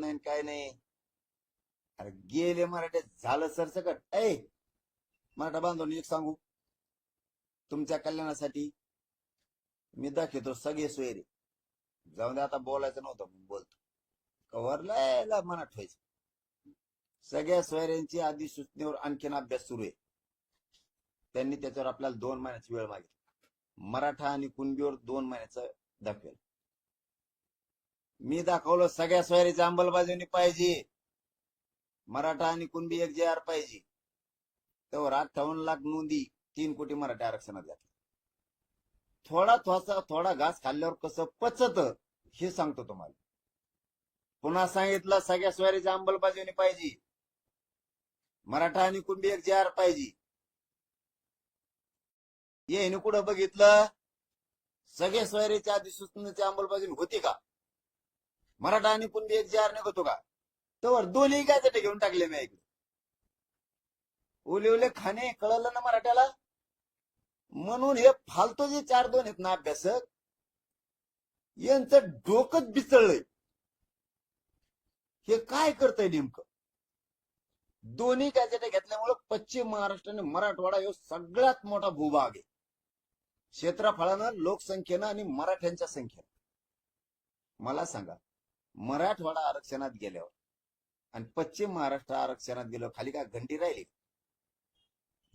नाही काय नाही. अरे गेले मराठ्यात झालं सरसकट. ऐ मराठा बांधून एक सांगू. तुमच्या कल्याणासाठी मी दाखवतो सगळे सोयरे. जाऊन आता बोलायचं नव्हतं म्हणून बोलतो. कव्हरला मनात ठेवायचं. सगळ्या सोयऱ्यांची आधी सूचनेवर आणखीन अभ्यास सुरू आहे. त्यांनी त्याच्यावर आपल्याला दोन महिन्याची वेळ मागितली. मराठा आणि कुणबीवर दोन महिन्याचं दाखवेल. मी दाखवलं सगळ्या सोयरीच्या अंमलबजावणी पाहिजे. मराठा आणि कुणबी एक जे आर पाहिजे. तेव्हा अठ्ठावन्न लाख नोंदी तीन कोटी मराठी आरक्षणात घातली. थोडा थोसा थोडा घास खाल्ल्यावर कसं पचत हे सांगतो तुम्हाला. पुन्हा सांगितलं सगळ्या सोयरीच्या अंमलबजावणी पाहिजे. मराठा आणि कुणबी एक जे आर पाहिजे. येईन कुठं बघितलं? सगळे सोयरीच्या अधिसूचनेची अंमलबजावणी होती का? मराठा आणि कुणबी एक आर निघतो का? तर दोन्ही काय घेऊन टाकले मी ऐकलं ओले ओले खाणे कळलं ना मराठ्याला? म्हणून हे फालतो जे चार दोन आहेत ना अभ्यासक यांचं डोकंच बिचळलंय हे काय करतंय नेमकं? दोन्ही गॅजेट घेतल्यामुळे पश्चिम महाराष्ट्र आणि मराठवाडा हे सगळ्यात मोठा भूभाग आहे. क्षेत्रफळानं लोकसंख्येनं आणि मराठ्यांच्या संख्येनं. मला सांगा मराठवाडा आरक्षणात गेल्यावर आणि पश्चिम महाराष्ट्र आरक्षणात गेलो खाली का घंटी राहिली?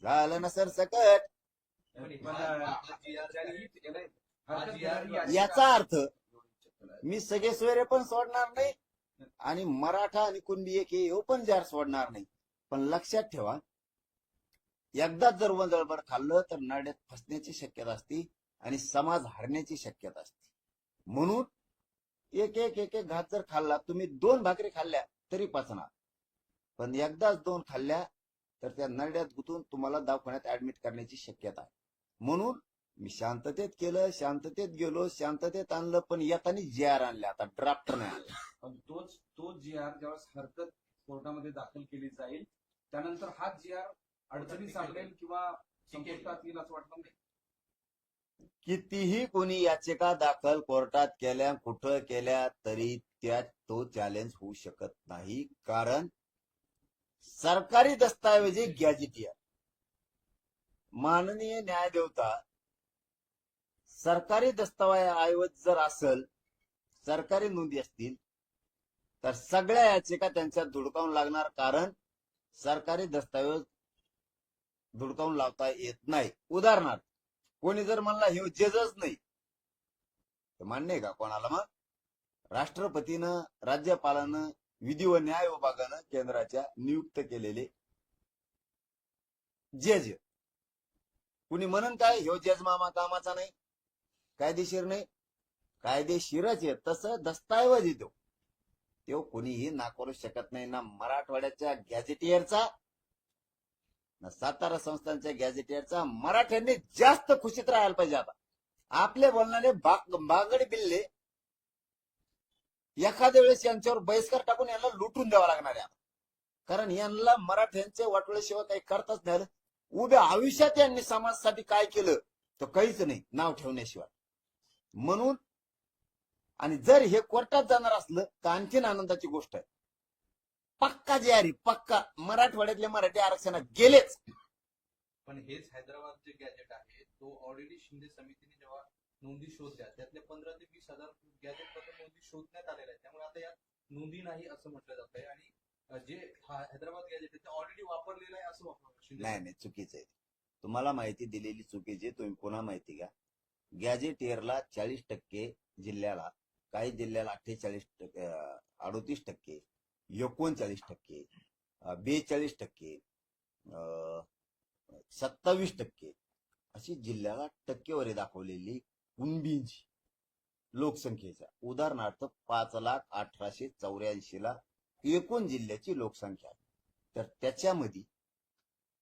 झालं ना सर सकट याचा अर्थ मी सगळे सोयरे पण सोडणार नाही आणि मराठा आणि कुणबी एक हे पण जार सोडणार नाही. पण लक्षात ठेवा एकदा जर वंजळभर खाल्लं तर नाड्यात फसण्याची शक्यता असते आणि समाज हरण्याची शक्यता असते. म्हणून एक एक एक एक घात जर खाल्ला तुम्ही दोन भाकरी खाल्ल्या तरी पचणार. पण एकदाच दोन खाल्ल्या तर त्या नरड्यात गुंतून तुम्हाला दवाखान्यात ऍडमिट करण्याची शक्यता आहे. म्हणून मी शांततेत केलं शांततेत गेलो शांततेत आणलं पण येतानी जे आर आणले आता ड्राफ्ट नाही आले पण तोच तो जी आर ज्यावेळेस हरकत कोर्टामध्ये दाखल केली जाईल त्यानंतर हा जी आर अडचणी सापडेल किंवा संपुष्टात येईल असं वाटलं नाही? कितीही कोणी याचिका दाखल कोर्टात केल्या कुठं केल्या तरी त्यात तो चॅलेंज होऊ शकत नाही. कारण सरकारी दस्तावेजी गॅजेटियर माननीय न्यायदेवता सरकारी दस्तावेज जर असल सरकारी नोंदी असतील तर सगळ्या याचिका त्यांच्या धुडकावून लागणार कारण सरकारी दस्तावेज धुडकावून लावता येत नाही. उदाहरणार्थ कोणी जर म्हणला हे जजच नाही. तर मान्य आहे का कोणाला मग? राष्ट्रपतीनं राज्यपालानं विधी व न्याय विभागानं केंद्राच्या नियुक्त केलेले जज. कुणी म्हणन काय ह्यो जज मामा कामाचा नाही कायदेशीर नाही कायदेशीरच आहे तसं दस्ताऐवज येतो तो कोणीही नाकारू शकत नाही ना मराठवाड्याच्या गॅझेटियरचा सातारा संस्थांच्या गॅझेटियरचा मराठ्यांनी जास्त खुशीत राहायला पाहिजे आता. आपले बोलणारे बागड बिल्ले एखाद्या वेळेस यांच्यावर बहिष्कार टाकून यांना लुटून द्यावा लागणार आहे कारण यांना मराठ्यांचे वाटोळ्याशिवाय काही करताच नाही उभ्या आयुष्यात यांनी समाजासाठी काय केलं तर काहीच नाही नाव ठेवण्याशिवाय. म्हणून आणि जर हे कोर्टात जाणार असलं तर आणखीन आनंदाची गोष्ट आहे. पक्का जे आहे पक्का. मराठवाड्यातले मराठी आरक्षणात गेलेच. पण हेच हैदराबाद जे गॅजेट आहे तो ऑलरेडी शिंदे समितीने जेव्हा नोंदी शोधल्या त्यातले पंधरा ते वीस हजार गॅजेटमध्ये नोंदी शोधण्यात आलेल्या आहेत त्यामुळे आता यात नोंदी नाही असं म्हटलं जात आहे. आणि जे हैदराबाद गॅजेट आहे ते ऑलरेडी वापरलेलं आहे असं वापरलं नाही नाही चुकीचं आहे. तुम्हाला माहिती दिलेली चुकीची. तुम्ही पुन्हा माहिती घ्या. गॅजेटियरला चाळीस टक्के जिल्ह्याला काही जिल्ह्याला अठ्ठेचाळीस टक्के अडोतीस टक्के. एकोणचाळीस टक्के बेचाळीस टक्के सत्तावीस टक्के अशी जिल्ह्याला टक्केवारी दाखवलेली कुणबींची लोकसंख्येचा. उदाहरणार्थ पाच लाख अठराशे चौऱ्याऐंशी ला एकूण जिल्ह्याची लोकसंख्या आहे. तर त्याच्यामध्ये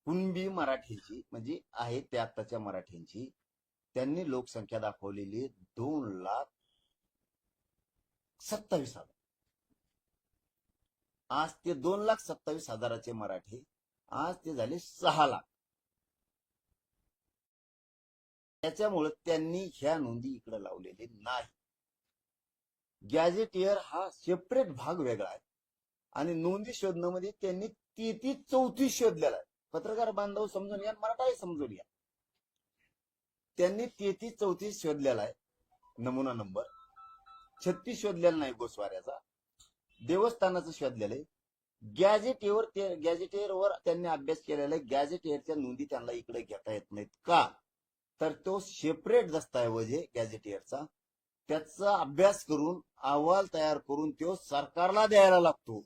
कुणबी मराठीची म्हणजे आहे त्या आत्ताच्या मराठ्यांची त्यांनी लोकसंख्या दाखवलेली दोन लाख सत्तावीस हजार. आज ते दोन लाख सत्तावीस हजाराचे मराठी आज ते झाले सहा लाख. त्याच्यामुळे त्यांनी ह्या नोंदी इकडे लावलेले नाही. गॅजेटियर हा सेपरेट भाग वेगळा आहे. आणि नोंदी शोधण्यामध्ये त्यांनी तेहतीस चौतीस शोधलेला आहे. पत्रकार बांधव समजून या मराठाही समजून या त्यांनी तेहतीस चौतीस शोधलेला आहे. नमुना नंबर. छत्तीस शोधलेला नाही गोस्वाऱ्याचा. देवस्थानाचं शोधलेलं आहे. गॅजेटियर ते गॅजेटियरवर त्यांनी अभ्यास केलेला आहे. गॅझेटेअरच्या नोंदी त्यांना इकडे घेता येत नाहीत. का? तर तो सेपरेट दस्तऐवज आहे गॅझेटेअरचा त्याचा अभ्यास करून अहवाल तयार करून तो सरकारला द्यायला लागतो.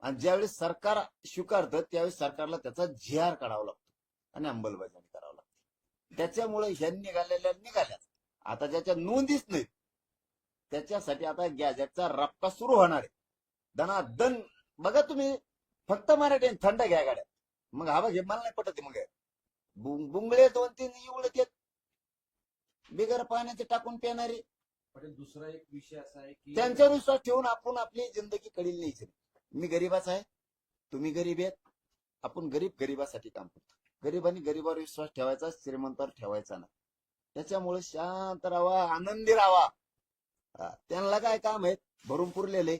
आणि ज्यावेळेस सरकार स्वीकारतं त्यावेळेस सरकारला त्याचा जी आर काढावा लागतो. आणि अंमलबजावणी करावं लागते. त्याच्यामुळे ह्या निघालेल्या निघाल्या आता ज्याच्या नोंदीच नाहीत. त्याच्यासाठी आता गॅजेटचा रप्पा सुरू होणार आहे. दनादन बघा तुम्ही फक्त मराठी थंड घ्या गाड्या. मग हा बघ हे मला नाही पटत मग बुंगळे दोन तीन एवढे येत बिगर पाण्याचे टाकून पिणारे. पण दुसरा एक विषय असा आहे की त्यांच्यावर विश्वास ठेवून आपण आपली जिंदगी कडील न्यायची. नाही. मी गरीबाच आहे. तुम्ही गरीब आहेत. आपण गरीब गरीबासाठी काम करतो. गरीबांनी गरीबावर विश्वास ठेवायचा श्रीमंतावर ठेवायचा नाही. त्याच्यामुळे शांत राहावा आनंदी राहावा हा, त्यांना काय काम आहे भरून पुरलेले.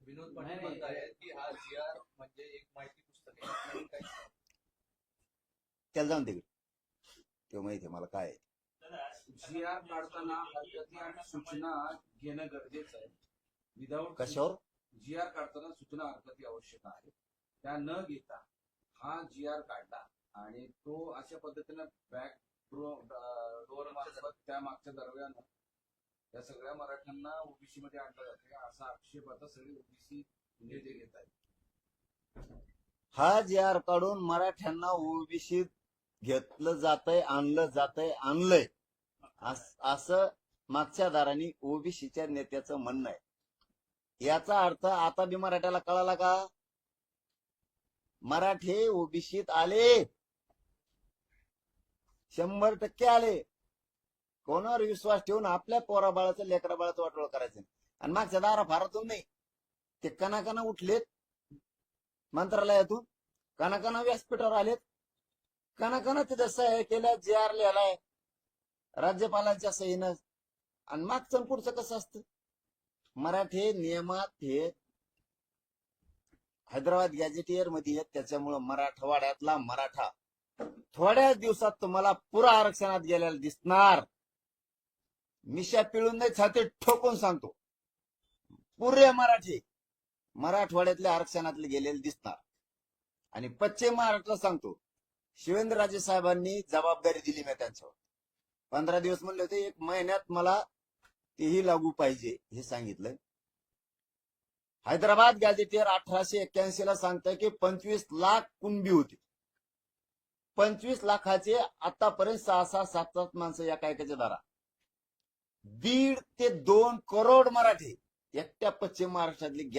विनोद पाटील. म्हणतायत की हा जी आर म्हणजे एक माहिती पुस्तक आहे. त्याला जाऊन तिकडे ते माहिती आहे मला काय आहे. जी आर काढताना हरकती आणि सूचना घेणं गरजेचं आहे. विदाऊट कशावर? जी आर काढताना सूचना हरकती आवश्यक आहे. त्या न घेता हा जी आर काढला आणि तो अशा पद्धतीनं बॅक डोअर मार्फत त्या मागच्या दरम्यान या सगळ्या मराठ्यांना ओबीसी मध्ये आणलं जाते. असा आक्षेप आता सगळे ओबीसी म्हणजे नेते घेत आहेत. हा जी आर काढून मराठ्यांना ओबीसी घेतलं जातंय आणलं जातंय आणलंय. असं मागच्या दारांनी ओबीसीच्या नेत्याचं म्हणणं आहे. याचा अर्थ आता बी मराठ्याला कळाला का? मराठे ओबीसीत आले. शंभर टक्के आले. कोणावर विश्वास ठेवून आपल्या पोरा बाळाचं लेकरा बाळाचं वाटोळ करायचं? आणि मागच्या दारा फारातून नाही. ते कणाकणा उठलेत मंत्रालयातून. कणाकणा व्यासपीठावर आलेत. कणाकणा तिथं सह्या केल्या जे आर लिहिलाय राज्यपालांच्या सहीनं. आणि मागचं पुढचं कसं असतं? मराठी नियमात हे हैदराबाद गॅजेटियरमध्ये आहेत. त्याच्यामुळं मराठवाड्यातला मराठा थोड्याच दिवसात तुम्हाला पुरा आरक्षणात गेलेला दिसणार. मिशा पिळून नाही छाती ठोकून सांगतो. पुरे मराठी मराठवाड्यातल्या आरक्षणातले गेलेले दिसणार आणि पश्चिम महाराष्ट्रात सांगतो शिवेंद्रराजे साहेबांनी जबाबदारी दिली मी त्यांच्यावर. पंधरा दिवस म्हणले होते एक महिन्यात मला तेही लागू पाहिजे हे सांगितलं हैदराबाद गॅझेटियर अठराशे एक्क्याऐंशी ला सांगतंय की पंचवीस लाख कुणबी होती. पंचवीस लाखाचे आतापर्यंत सहा सहा सात सात माणसं या कायकाच्या दारा दीड ते दोन करोड मराठी एकट्या पश्चिम महाराष्ट्रातले गॅस